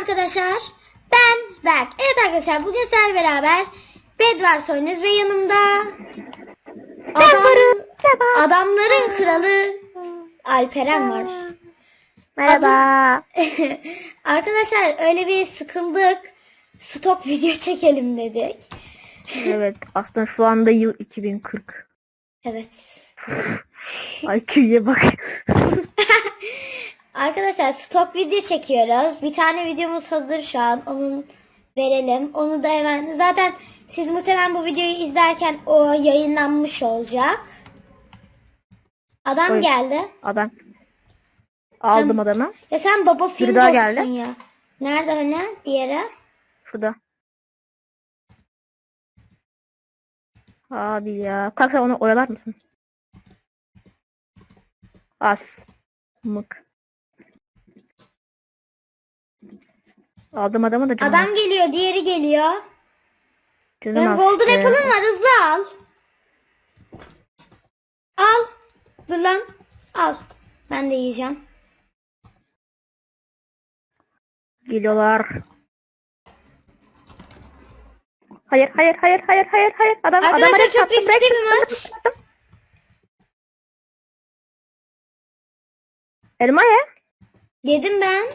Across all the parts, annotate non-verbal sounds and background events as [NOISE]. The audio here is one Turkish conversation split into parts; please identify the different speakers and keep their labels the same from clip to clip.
Speaker 1: arkadaşlar. Ben Berk. Evet arkadaşlar bugün sizlerle beraber Bedwars oynuyoruz ve yanımda adam, adamların kralı Alperen var.
Speaker 2: Merhaba. [LAUGHS]
Speaker 1: arkadaşlar öyle bir sıkıldık. Stok video [LAUGHS] çekelim dedik.
Speaker 2: evet aslında şu anda yıl 2040.
Speaker 1: Evet. [LAUGHS]
Speaker 2: IQ'ya bak.
Speaker 1: Arkadaşlar stok video çekiyoruz. Bir tane videomuz hazır şu an. Onun verelim. Onu da hemen zaten siz muhtemelen bu videoyu izlerken o yayınlanmış olacak. Adam
Speaker 2: Oy.
Speaker 1: geldi.
Speaker 2: Adam. Aldım
Speaker 1: Tamam.
Speaker 2: adamı.
Speaker 1: Ya sen baba film
Speaker 2: daha geldi.
Speaker 1: ya. Nerede hani diğeri?
Speaker 2: Şurada. Abi ya. Kalksa onu oyalar mısın? Az. Mık. Aldım adamı da canım
Speaker 1: Adam
Speaker 2: az.
Speaker 1: geliyor, diğeri geliyor.
Speaker 2: Canım
Speaker 1: Benim
Speaker 2: az
Speaker 1: golden
Speaker 2: işte.
Speaker 1: apple'ım var hızlı al. Al. Dur lan. Al. Ben de yiyeceğim.
Speaker 2: Geliyorlar. Hayır hayır hayır hayır hayır hayır. Adam
Speaker 1: Arkadaşlar
Speaker 2: adama
Speaker 1: çok riskli bir maç.
Speaker 2: Elma ye.
Speaker 1: Yedim ben.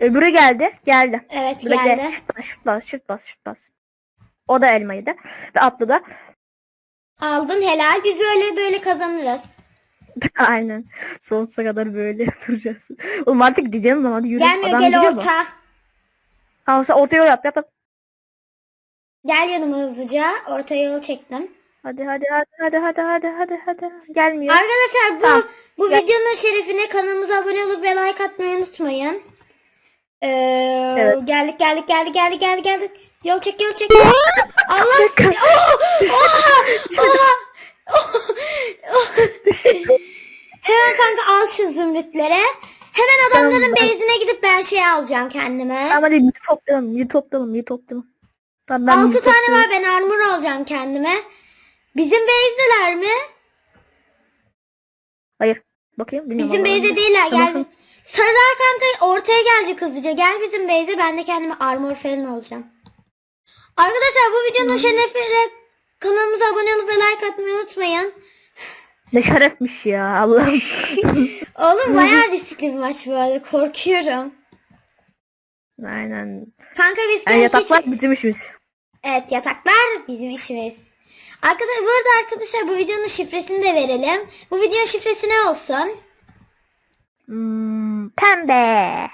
Speaker 2: Öbürü geldi. Geldi.
Speaker 1: Evet
Speaker 2: Bekle.
Speaker 1: geldi.
Speaker 2: Şırt bas, şırt bas, şırt bas, şırt bas. O da elma yedi. Ve atladı.
Speaker 1: Aldın helal. Biz böyle böyle kazanırız. [LAUGHS]
Speaker 2: Aynen. Sonsuza kadar böyle duracağız. Oğlum artık gideceğim zaman yürü.
Speaker 1: Gelmiyor
Speaker 2: Adam
Speaker 1: gel
Speaker 2: mu?
Speaker 1: orta.
Speaker 2: Tamam sen orta yol yap yap. yap.
Speaker 1: Gel yanıma hızlıca. Orta yol çektim.
Speaker 2: Hadi hadi hadi hadi hadi hadi hadi hadi. Gelmiyor.
Speaker 1: Arkadaşlar bu
Speaker 2: Tamam.
Speaker 1: bu
Speaker 2: Gel.
Speaker 1: videonun şerefine kanalımıza abone olup ve like atmayı unutmayın. Ee,
Speaker 2: Evet.
Speaker 1: Geldik geldik geldik geldik geldik geldik. Yol çek yol çek. Allah. Oh, oha, oha. Hemen kanka al şu zümrütlere. Hemen adamların
Speaker 2: Tamam,
Speaker 1: base'ine gidip ben şey alacağım kendime.
Speaker 2: Tamam hadi bir toplayalım, bir toplayalım, bir toplayalım. Tamam, ben
Speaker 1: 6
Speaker 2: bir
Speaker 1: tane var ben armor alacağım kendime. Bizim base'deler mi?
Speaker 2: Hayır. Bakayım.
Speaker 1: Bizim base'de değiller. Gel.
Speaker 2: tamam.
Speaker 1: Sarılar kanka ortaya gelecek hızlıca. Gel bizim base'e ben de kendime armor falan alacağım. Arkadaşlar bu videonun şerefine kanalımıza abone olup ve like atmayı unutmayın.
Speaker 2: Ne şerefmiş ya Allah'ım. [LAUGHS]
Speaker 1: Oğlum bayağı [LAUGHS] riskli bir maç bu arada. Korkuyorum.
Speaker 2: Aynen.
Speaker 1: Kanka biz
Speaker 2: Yani
Speaker 1: hiç-
Speaker 2: yataklar bizim işimiz.
Speaker 1: Evet yataklar bizim işimiz. Arkadaşlar bu arada arkadaşlar bu videonun şifresini de verelim. Bu videonun şifresi ne olsun?
Speaker 2: Hmm, pembe.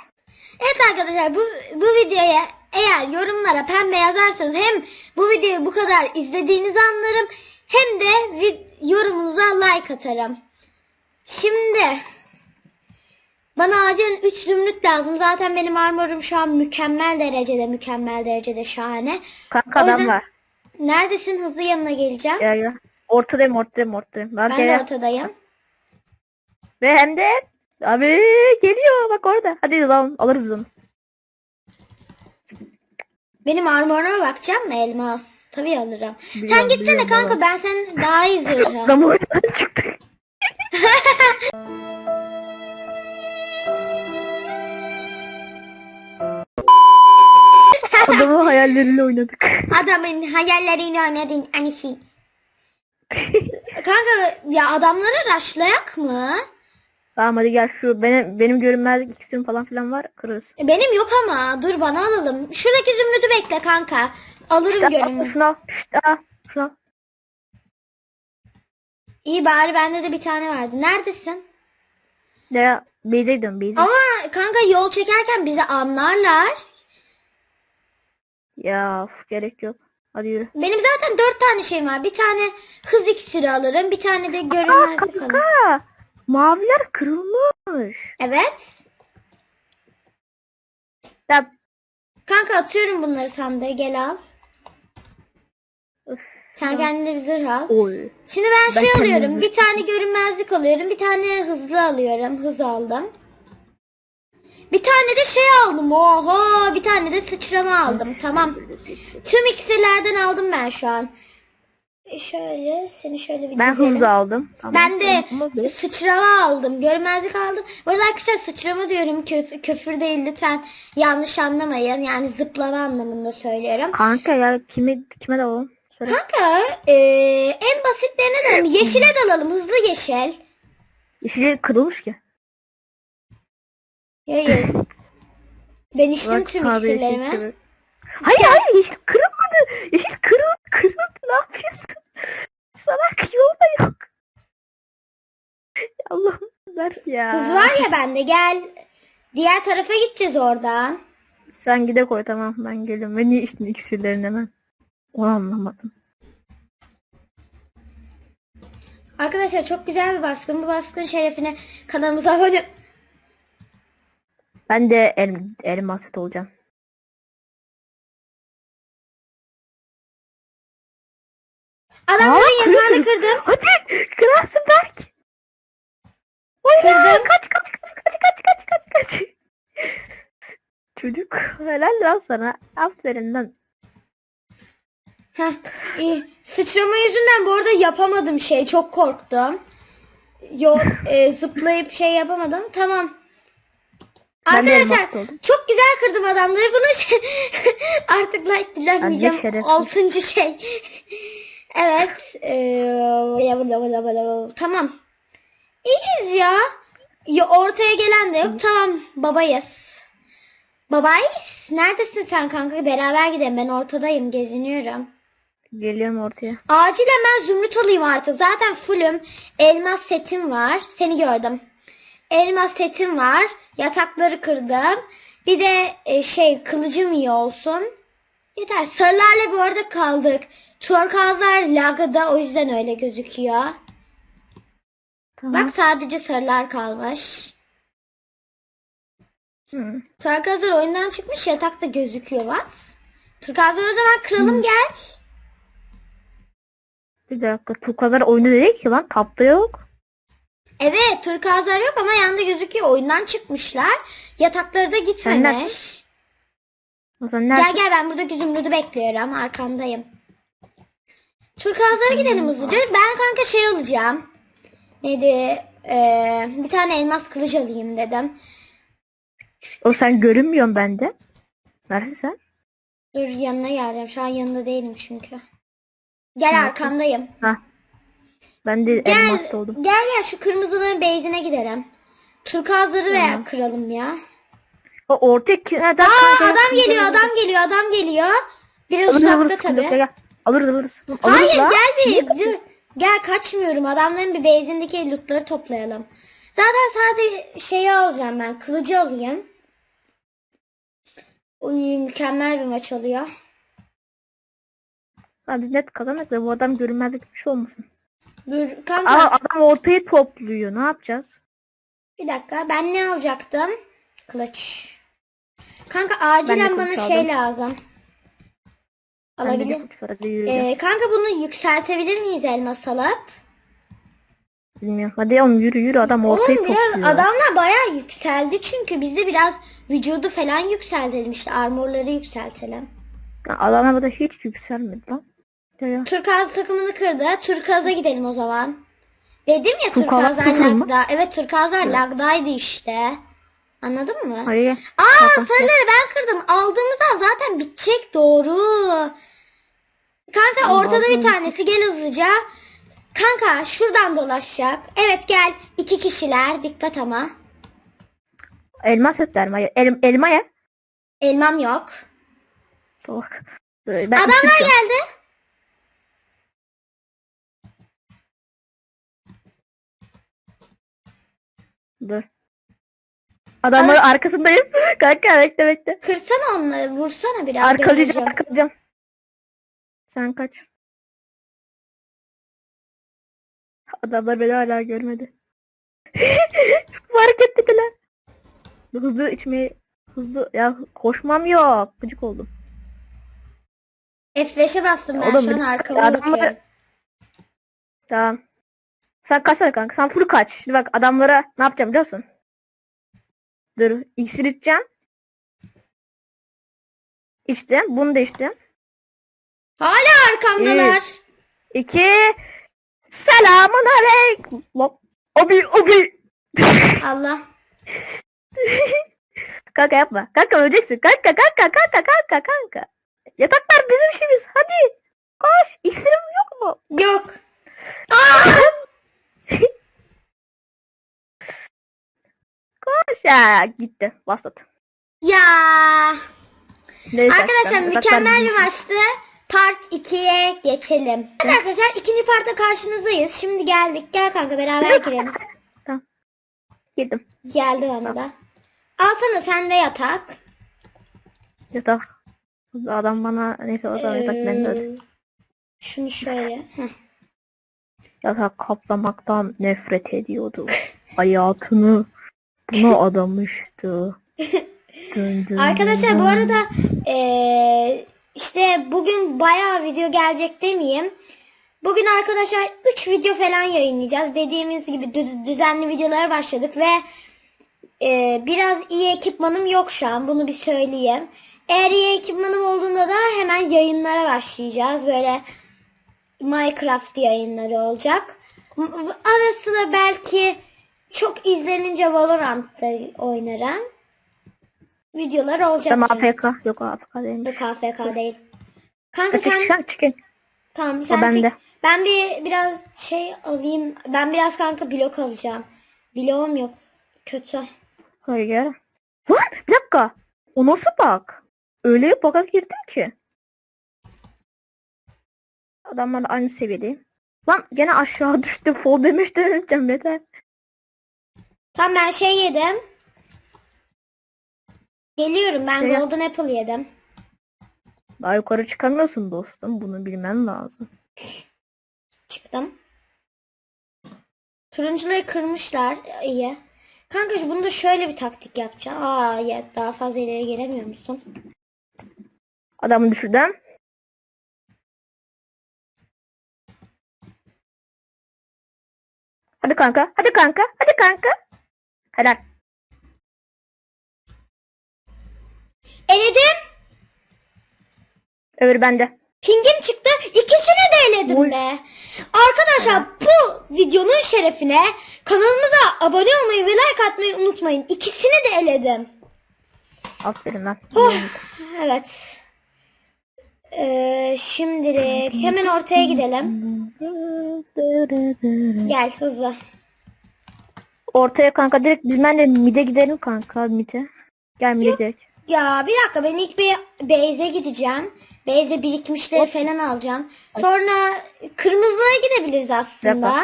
Speaker 1: Evet arkadaşlar bu, bu videoya eğer yorumlara pembe yazarsanız hem bu videoyu bu kadar izlediğinizi anlarım hem de yorumunuza like atarım. Şimdi bana acilen 3 zümrüt lazım. Zaten benim armorum şu an mükemmel derecede mükemmel derecede şahane.
Speaker 2: Kanka
Speaker 1: O
Speaker 2: adam
Speaker 1: yüzden-
Speaker 2: var.
Speaker 1: Neredesin? Hızlı yanına geleceğim.
Speaker 2: Gel gel. Ortadayım ortadayım ortadayım. Ben,
Speaker 1: Ben de ortadayım.
Speaker 2: Ve hem de abi geliyor bak orada. Hadi lan alırız onu.
Speaker 1: Benim armoruma bakacağım mı elmas? Tabii alırım. Sen
Speaker 2: Biliyorum,
Speaker 1: gitsene
Speaker 2: biliyorum
Speaker 1: kanka
Speaker 2: baba.
Speaker 1: ben sen daha iyi zırhım.
Speaker 2: Adam oradan çıktı. Adamın hayalleriyle oynadık.
Speaker 1: Adamın hayallerini oynadın anisi. Kanka ya adamları raşlayak mı?
Speaker 2: Tamam hadi gel şu benim benim görünmezlik iksirim falan filan var kırarız.
Speaker 1: E, Benim yok ama dur bana alalım. Şuradaki zümrütü bekle kanka. Alırım
Speaker 2: İşte al,
Speaker 1: görünüm.
Speaker 2: şunu al. İşte al. Şunu al.
Speaker 1: İyi bari bende de bir tane vardı. Neredesin?
Speaker 2: Ya Beyze.
Speaker 1: Ama kanka yol çekerken bizi anlarlar.
Speaker 2: Ya of, gerek yok. Hadi yürü.
Speaker 1: Benim zaten dört tane şeyim var. Bir tane hız iksiri alırım. Bir tane de görünmezlik alırım.
Speaker 2: Kanka maviler kırılmış.
Speaker 1: Evet.
Speaker 2: Ya
Speaker 1: Kanka atıyorum bunları sandığa gel al.
Speaker 2: Öf,
Speaker 1: Sen kendine bir zırh al.
Speaker 2: oy.
Speaker 1: Şimdi ben şey
Speaker 2: Ben kendim
Speaker 1: alıyorum. Bir tane görünmezlik alıyorum. Bir tane hızlı alıyorum. Hız aldım. Bir tane de şey aldım. Oho, bir tane de sıçrama aldım. Tamam. Tüm iksirlerden aldım ben şu an. Şöyle seni şöyle bir
Speaker 2: Ben
Speaker 1: dizelim.
Speaker 2: hızlı aldım. Tamam.
Speaker 1: Ben de sıçrama aldım. Görmezlik aldım. Bu arada arkadaşlar sıçrama diyorum. Kö- küfür değil lütfen yanlış anlamayın. Yani zıplama anlamında söylüyorum.
Speaker 2: Kanka ya kimi kime de alalım? Söyle.
Speaker 1: Kanka eee, en basitlerine dalalım. Yeşile dalalım. Hızlı yeşil.
Speaker 2: Yeşili kırılmış ki.
Speaker 1: Hayır. Ben içtim
Speaker 2: Bak
Speaker 1: tüm
Speaker 2: abi,
Speaker 1: iksirlerimi.
Speaker 2: yeşil Hayır hayır yeşil kırılmadı. Yeşil [LAUGHS] kırıl kırıldı ne yapıyorsun? Salak yol da yok. Allah'ım ver ya.
Speaker 1: Hız var ya bende gel. Diğer tarafa gideceğiz oradan.
Speaker 2: Sen gide koy tamam ben geliyorum. Ve niye içtin iksirlerini hemen? Onu anlamadım.
Speaker 1: Arkadaşlar çok güzel bir baskın. Bu baskın şerefine kanalımıza abone
Speaker 2: Ben de el, elmas olacağım.
Speaker 1: Adamların yatağını kırdım.
Speaker 2: Hadi kırarsın Berk. Kırdım. Kaç kaç kaç kaç kaç kaç kaç kaç. Çocuk helal lan sana. Aferin lan.
Speaker 1: Heh, iyi. Sıçrama yüzünden bu arada yapamadım şey. Çok korktum. Yo, e, [LAUGHS] zıplayıp şey yapamadım. Tamam. Arkadaşlar çok güzel kırdım adamları. Bunu şey, [LAUGHS] artık like dilenmeyeceğim. Altıncı şey evet. E, tamam. İyiyiz ya. ya. Ortaya gelen de yok. Tamam babayız. Babayız. Neredesin sen kanka? Beraber gidelim. Ben ortadayım. Geziniyorum.
Speaker 2: Geliyorum ortaya.
Speaker 1: Acilen ben zümrüt alayım artık. Zaten fullüm. Elmas setim var. Seni gördüm. Elmas setim var. Yatakları kırdım. Bir de e, şey kılıcım iyi olsun. Yeter. Sarılarla bu arada kaldık. Turkuazlar lagada o yüzden öyle gözüküyor.
Speaker 2: Tamam.
Speaker 1: Bak sadece sarılar kalmış.
Speaker 2: Hı.
Speaker 1: Turkuazlar oyundan çıkmış yatakta gözüküyor. What? Turkuazlar o zaman kralım gel.
Speaker 2: Bir dakika. Tukalar oyunu değil ki lan. Tapta yok.
Speaker 1: Evet turkuazlar yok ama yanda gözüküyor. Oyundan çıkmışlar. Yatakları da gitmemiş.
Speaker 2: neredesin? O zaman
Speaker 1: Gel
Speaker 2: nerede?
Speaker 1: gel ben buradaki zümrüdü bekliyorum. Arkandayım. Turkuazlara gidelim hızlıca. Ben kanka şey alacağım. Neydi? Ee, bir tane elmas kılıç alayım dedim.
Speaker 2: O sen görünmüyorsun bende. Neredesin sen?
Speaker 1: Dur yanına geleceğim. Şu an yanında değilim çünkü. Gel arkandayım.
Speaker 2: Ha. Ben de
Speaker 1: Gel,
Speaker 2: elmas oldum.
Speaker 1: gel gel şu kırmızıların base'ine gidelim. Turkuazları veya kıralım ya.
Speaker 2: O ortaya nereden?
Speaker 1: Aa adam geliyor adam geliyor adam geliyor. Biraz
Speaker 2: Alırız
Speaker 1: uzakta
Speaker 2: alırız.
Speaker 1: tabi.
Speaker 2: Gel. Alırız alırız. Alırız
Speaker 1: Hayır
Speaker 2: lan.
Speaker 1: gel bir. Gel kaçmıyorum. Adamların bir base'indeki lootları toplayalım. Zaten sadece şeyi alacağım ben. Kılıcı alayım. Uy, mükemmel bir maç oluyor.
Speaker 2: Ha, biz net kazandık da bu adam görünmezlik bir şey olmasın.
Speaker 1: Dur kanka
Speaker 2: Aa adam ortayı topluyor. Ne yapacağız?
Speaker 1: bir dakika. Ben ne alacaktım? Kılıç. Kanka acilen bana şey
Speaker 2: aldım.
Speaker 1: lazım.
Speaker 2: Ben de
Speaker 1: Alabilir. Ee, kanka bunu yükseltebilir miyiz elmas alıp?
Speaker 2: Bilmiyorum. Hadi oğlum yürü yürü adam ortayı
Speaker 1: Oğlum biraz
Speaker 2: topluyor.
Speaker 1: adamlar bayağı yükseldi çünkü biz de biraz vücudu falan yükseltelim işte armorları yükseltelim.
Speaker 2: Adamlar burada hiç yükselmedi lan.
Speaker 1: Turkaz takımını kırdı. Turkaz'a gidelim o zaman. Dedim ya Turkazlar lagda. Evet Turkazlar
Speaker 2: Evet.
Speaker 1: lagdaydı işte. Anladın mı?
Speaker 2: Gel.
Speaker 1: Aa sarıları ben kırdım. Aldığımızda zaten bitecek doğru. Kanka
Speaker 2: Tamam,
Speaker 1: ortada bir tanesi gel hızlıca. Kanka şuradan dolaşacak. Evet gel. iki kişiler. Dikkat ama.
Speaker 2: Elma setler mi? Hayır. El, elma ye.
Speaker 1: Elmam yok.
Speaker 2: Ben
Speaker 1: Adamlar geldi.
Speaker 2: Dur. Adamların arkasındayım. [LAUGHS] Kanka bekle bekle.
Speaker 1: Kırsana onları. Vursana biraz.
Speaker 2: Arkalayacağım
Speaker 1: deneyeceğim.
Speaker 2: arkalayacağım. Sen kaç. Adamlar beni hala görmedi. [LAUGHS] Fark ettiler. Hızlı içmeyi hızlı ya koşmam yok. Gıcık oldum.
Speaker 1: F5'e bastım ben
Speaker 2: Oğlum,
Speaker 1: şu an arkama
Speaker 2: adamlar-. Tamam. Sen kaçsana kanka. Sen full kaç. Şimdi bak adamlara ne yapacağım biliyor musun? Dur. İksir içeceğim. İçtim. Bunu da içtim.
Speaker 1: Hala arkamdalar.
Speaker 2: iki. Selamun aleyküm. Obi obi.
Speaker 1: Allah. [LAUGHS]
Speaker 2: Kanka yapma. Kanka öleceksin. Kanka kanka kanka kanka kanka. Yataklar bizim işimiz. Hadi. Koş. İksirim yok mu?
Speaker 1: Yok. Aa!
Speaker 2: Koş. Ya gitti. Bastat.
Speaker 1: ya.
Speaker 2: Neyse,
Speaker 1: Arkadaşlar mükemmel bir maçtı. Part 2'ye geçelim. Evet arkadaşlar ikinci partta karşınızdayız. Şimdi geldik. Gel kanka beraber girelim.
Speaker 2: Girdim.
Speaker 1: Geldi bana da. Alsana sen de yatak.
Speaker 2: Yatak. Adam bana neyse o zaman yatak ben de.
Speaker 1: Ee, Şunu şöyle. Heh.
Speaker 2: Yatak kaplamaktan nefret ediyordu. Hayatını buna [LAUGHS] adamıştı. Dın dın
Speaker 1: Arkadaşlar bu
Speaker 2: dın.
Speaker 1: arada eee, işte bugün bayağı video gelecek demeyeyim. Bugün arkadaşlar 3 video falan yayınlayacağız. Dediğimiz gibi dü- düzenli videolara başladık ve eee, biraz iyi ekipmanım yok şu an. Bunu bir söyleyeyim. Eğer iyi ekipmanım olduğunda da hemen yayınlara başlayacağız. Böyle Minecraft yayınları olacak. M- Ara sıra belki çok izlenince Valorant'ta oynarım. Videolar olacak.
Speaker 2: Tamam
Speaker 1: yani.
Speaker 2: AFK. Yok AFK değilmiş.
Speaker 1: Yok AFK değil. Kanka sen
Speaker 2: çıkan çıkın.
Speaker 1: tamam sen
Speaker 2: O bende.
Speaker 1: çek. Ben bir biraz şey alayım. Ben biraz kanka blok alacağım. Bloğum yok. Kötü.
Speaker 2: Hayır. Lan bir dakika. O nasıl bak? Öyle bir baka girdim ki. Adamlarla aynı seviyedeyim. Lan gene aşağı [LAUGHS] düştü. Fall demiş deneyeceğim yeter.
Speaker 1: Tamam ben şey yedim. Geliyorum ben
Speaker 2: Şey-
Speaker 1: Golden Apple yedim.
Speaker 2: Daha yukarı çıkamıyorsun dostum. Bunu bilmen lazım.
Speaker 1: Çıktım. Turuncuları kırmışlar. İyi. Kanka bunu da şöyle bir taktik yapacağım. Aa ya daha fazla ileri gelemiyor musun?
Speaker 2: Adamı düşürdüm. Hadi kanka. Hadi kanka. Hadi kanka. Helal.
Speaker 1: Eledim.
Speaker 2: Öbürü bende.
Speaker 1: Pingim çıktı. İkisini de eledim
Speaker 2: Oy.
Speaker 1: be. Arkadaşlar bu videonun şerefine kanalımıza abone olmayı ve like atmayı unutmayın. İkisini de eledim.
Speaker 2: Aferin lan.
Speaker 1: Oh, evet. Ee, şimdilik hemen ortaya gidelim. [LAUGHS] Gel hızlı.
Speaker 2: Ortaya kanka direkt biz benle mide gidelim kanka mide. Gel mide direkt.
Speaker 1: Ya bir dakika ben ilk bir Beyze gideceğim. Beyze birikmişleri falan alacağım. Sonra kırmızılara gidebiliriz aslında.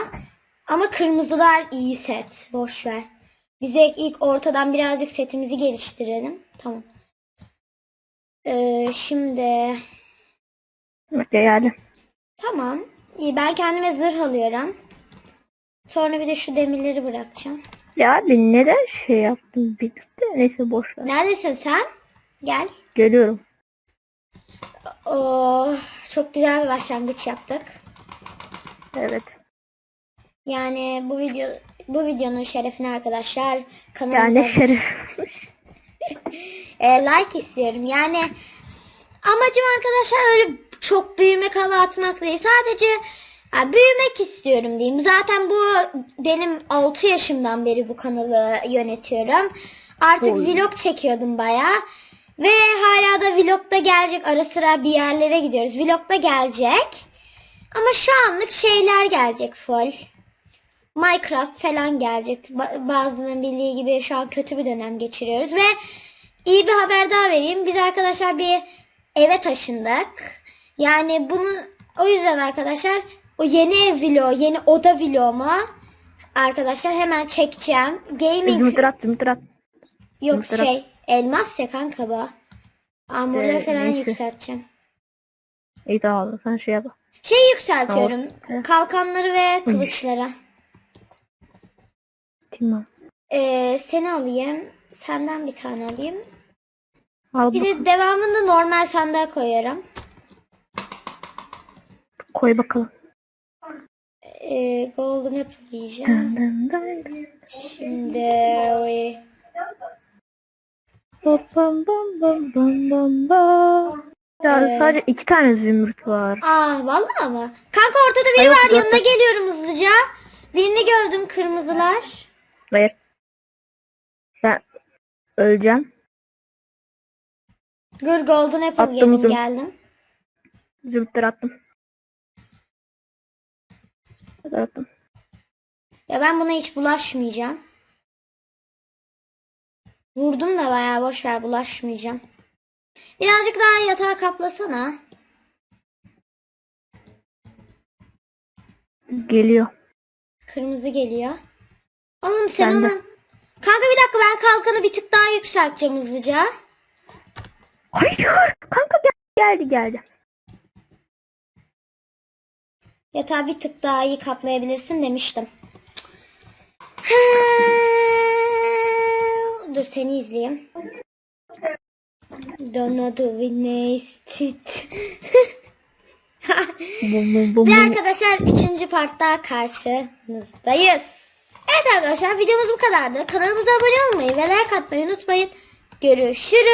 Speaker 1: Ama kırmızılar iyi set. Boş ver. Bize ilk ortadan birazcık setimizi geliştirelim. Tamam. Ee, şimdi
Speaker 2: Bekle yani.
Speaker 1: tamam. İyi ben kendime zırh alıyorum. Sonra bir de şu demirleri bırakacağım.
Speaker 2: Ya ben neden şey yaptım birlikte? Neyse boş ver.
Speaker 1: Neredesin sen? Gel.
Speaker 2: Geliyorum.
Speaker 1: Oh, çok güzel bir başlangıç yaptık.
Speaker 2: Evet.
Speaker 1: Yani bu video bu videonun şerefine arkadaşlar kanalımıza
Speaker 2: Yani şeref. [LAUGHS]
Speaker 1: e, like istiyorum. Yani amacım arkadaşlar öyle çok büyümek hava atmak değil. Sadece ya, büyümek istiyorum diyeyim. Zaten bu benim 6 yaşımdan beri bu kanalı yönetiyorum. Artık
Speaker 2: Oy.
Speaker 1: vlog çekiyordum baya. Ve hala da vlogda gelecek. Ara sıra bir yerlere gidiyoruz. Vlogda gelecek. Ama şu anlık şeyler gelecek full. Minecraft falan gelecek. Ba- bazılarının bildiği gibi şu an kötü bir dönem geçiriyoruz ve iyi bir haber daha vereyim. Biz arkadaşlar bir eve taşındık. Yani bunu o yüzden arkadaşlar o yeni ev vlogu, yeni oda vlogumu arkadaşlar hemen çekeceğim. Gaming
Speaker 2: Zümrüt at zümrüt at.
Speaker 1: yok
Speaker 2: Zümrüt
Speaker 1: şey elmas ya kanka bu. Armorları
Speaker 2: Ee,
Speaker 1: falan
Speaker 2: neyse.
Speaker 1: yükselteceğim.
Speaker 2: İyi tamam sen şey yap.
Speaker 1: Şey yükseltiyorum.
Speaker 2: Tamam.
Speaker 1: Kalkanları ve kılıçları.
Speaker 2: Tamam.
Speaker 1: Ee, seni alayım. Senden bir tane alayım.
Speaker 2: Al
Speaker 1: Bir de devamında normal sandığa koyuyorum.
Speaker 2: Koy bakalım.
Speaker 1: Ee, golden apple yiyeceğim. Şimdi oy.
Speaker 2: Bam bam bam bam bam bam. Ya
Speaker 1: Ee,
Speaker 2: sadece iki tane zümrüt var.
Speaker 1: Ah vallahi mı? Kanka ortada biri
Speaker 2: Hayır,
Speaker 1: var yanına
Speaker 2: tane.
Speaker 1: geliyorum hızlıca. Birini gördüm kırmızılar.
Speaker 2: Hayır. Ben öleceğim.
Speaker 1: Gır golden apple
Speaker 2: Attım
Speaker 1: yedim
Speaker 2: züm-
Speaker 1: geldim.
Speaker 2: Zümrütleri attım. Attım.
Speaker 1: Ya ben buna hiç bulaşmayacağım. Vurdum da bayağı boş ver bulaşmayacağım. Birazcık daha yatağı kaplasana.
Speaker 2: Geliyor.
Speaker 1: Kırmızı geliyor. Oğlum sen
Speaker 2: Ben de.
Speaker 1: onu... Kanka bir dakika ben kalkanı bir tık daha yükselteceğim hızlıca.
Speaker 2: Hayır. Kanka gel- geldi geldi.
Speaker 1: Yatağı bir tık daha iyi kaplayabilirsin demiştim. [SIGHS] Dur seni izleyeyim. [LAUGHS]
Speaker 2: Bum bum bum
Speaker 1: Ve arkadaşlar 3. partta karşınızdayız. Evet arkadaşlar videomuz bu kadardı. Kanalımıza abone olmayı ve like atmayı unutmayın. Görüşürüz.